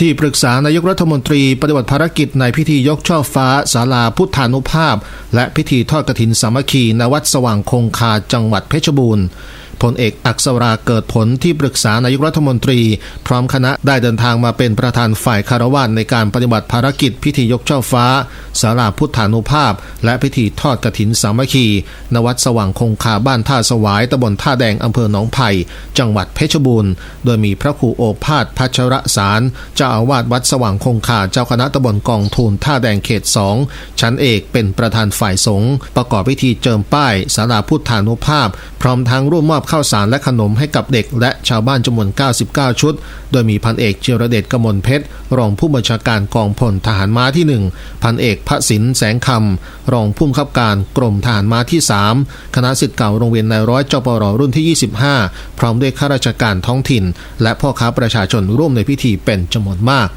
ที่ปรึกษานายกรัฐมนตรีปฏิบัติภารกิจในพิธียกช่อฟ้าศาลาพุทธานุภาพ และพิธีทอดกฐินสามัคคีณวัดสว่างคงคาจังหวัดเพชรบูรณ์พลเอกอักษราเกิดผลที่ปรึกษานายกรัฐมนตรี พร้อมคณะได้เดินทางมาเป็นประธานฝ่ายคารวะในการปฏิบัติภารกิจพิธียกช่อฟ้าศาลาพุทธานุภาพ และพิธีทอดกฐินสามัคคีณวัดสว่างคงคาบ้านท่าสวายตำบลท่าแดงอำเภอหนองไผ่จังหวัดเพชรบูรณ์ โดยมีพระครูโอภาสพัชรสารเจ้าจ้าอาวาสวัดสว่างคงคาเจ้าคณะตำบลกองทูลท่าแดงเขตสองชั้นเอกเป็นประธานฝ่ายสงฆ์ประกอบพิธีเจิมป้ายศาลาพุทธานุภาพ พร้อมทั้งร่วมมอบข้าวสารและขนมให้กับเด็ก และชาวบ้านจำนวน 99 ชุด โดยมีพันเอกเจรเดชกมลเพชร รองผู้บัญชาการกองพลทหารม้าที่ 1 พันเอกพระสินแสงคำรองผู้บังคับการกรมทหารม้าที่ 3 คณะสิทธิ์เก่าโรงเรียนนายร้อยจปรรุ่นที่ 25 พร้อมด้วยข้าราชการท้องถิ่น และพ่อค้าประชาชนร่วมในพิธีเป็นจำนวนมาก